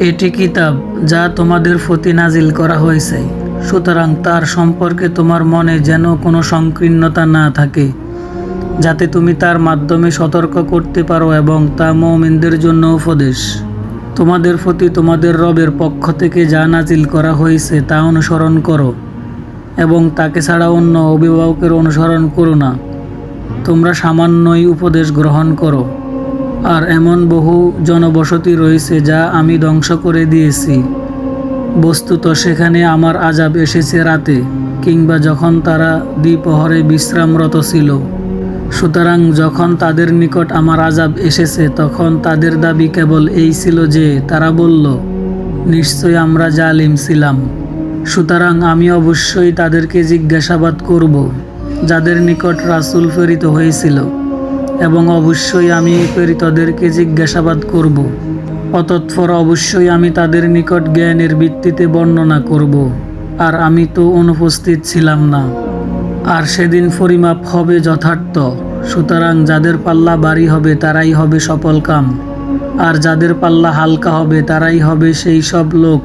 এটি কিতাব যা তোমাদের প্রতি নাজিল করা হয়েছে। সুতরাং তার সম্পর্কে তোমার মনে যেন কোনো সংকীর্ণতা না থাকে, যাতে তুমি তার মাধ্যমে সতর্ক করতে পারো এবং তা মমিনদের জন্য উপদেশ। তোমাদের প্রতি তোমাদের রবের পক্ষ থেকে যা নাজিল করা হয়েছে তা অনুসরণ করো, এবং তাকে ছাড়া অন্য অভিভাবকের অনুসরণ করো না। তোমরা সামান্যই উপদেশ গ্রহণ করো। আর এমন বহু জনবসতি রয়েছে যা আমি ধ্বংস করে দিয়েছি। বস্তুত সেখানে আমার আজাব এসেছে রাতে, কিংবা যখন তারা দ্বিপহরে বিশ্রামরত ছিল। সুতরাং যখন তাদের নিকট আমার আজাব এসেছে, তখন তাদের দাবি কেবল এই ছিল যে, তারা বলল, নিশ্চয় আমরা জালিম ছিলাম। সুতরাং আমি অবশ্যই তাদেরকে জিজ্ঞাসাবাদ করব, যাদের নিকট রাসূল প্রেরিত হয়েছিল। এবং অবশ্যই আমি প্রেরিতদেরকে জিজ্ঞাসাবাদ করব। অতৎপর অবশ্যই আমি তাদের নিকট জ্ঞানের ভিত্তিতে বর্ণনা করব। আর আমি তো অনুপস্থিত ছিলাম না। আর সেদিন পরিমাপ হবে যথার্থ, সুতরাং যাদের পাল্লা বাড়ি হবে তারাই হবে সফল কাম। আর যাদের পাল্লা হালকা হবে তারাই হবে সেই সব লোক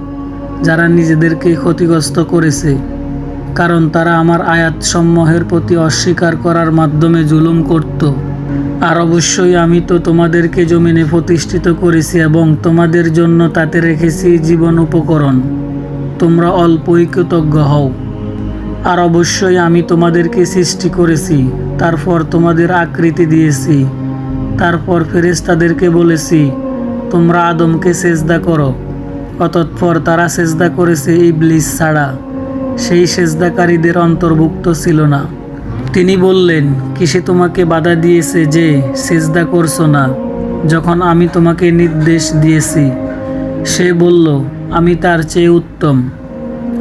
যারা নিজেদেরকে ক্ষতিগ্রস্ত করেছে। কারণ তারা আমার আয়াতসমূহের প্রতি অস্বীকার করার মাধ্যমে জুলুম করত। আর অবশ্যই আমি তো তোমাদেরকে জমিনে প্রতিষ্ঠিত করেছি এবং তোমাদের জন্য তাতে রেখেছি জীবন উপকরণ। তোমরা অল্পই কৃতজ্ঞ হও। আর অবশ্যই আমি তোমাদেরকে সৃষ্টি করেছি, তারপর তোমাদের আকৃতি দিয়েছি, তারপর ফেরেশতাদেরকে বলেছি, তোমরা আদমকে সেজদা করো। অতঃপর তারা সেজদা করেছে ইবলিস ছাড়া। সেই সেজদাকারীদের অন্তর্ভুক্ত ছিল না। তিনি বললেন, কিসে তোমাকে বাধা দিয়েছে যে সেজদা করছ না? যখন আমি তোমাকে নির্দেশ দিয়েছি, সে বলল, আমি তার চেয়ে উত্তম।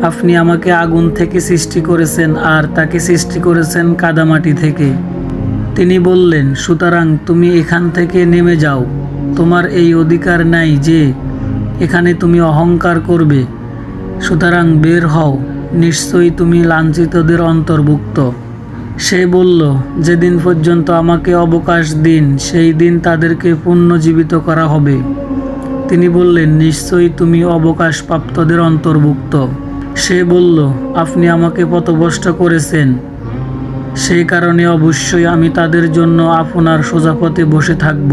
আপনি আমাকে আগুন থেকে সৃষ্টি করেছেন আর তাকে সৃষ্টি করেছেন কাদামাটি থেকে। তিনি বললেন, সুতরাং তুমি এখান থেকে নেমে যাও। তোমার এই অধিকার নাই যে এখানে তুমি অহংকার করবে। সুতরাং বের হও। নিশ্চয়ই তুমি লাঞ্ছিতদের অন্তর্ভুক্ত। সে বলল, যেদিন পর্যন্ত আমাকে অবকাশ দিন, সেই দিন তাদেরকে পুনর্জীবিত করা হবে। তিনি বললেন, নিশ্চয়ই তুমি অবকাশপ্রাপ্তদের অন্তর্ভুক্ত। সে বলল, আপনি আমাকে পথভ্রষ্ট করেছেন। সেই কারণে অবশ্যই আমি তাদের জন্য আপনার সোজাপথে বসে থাকব।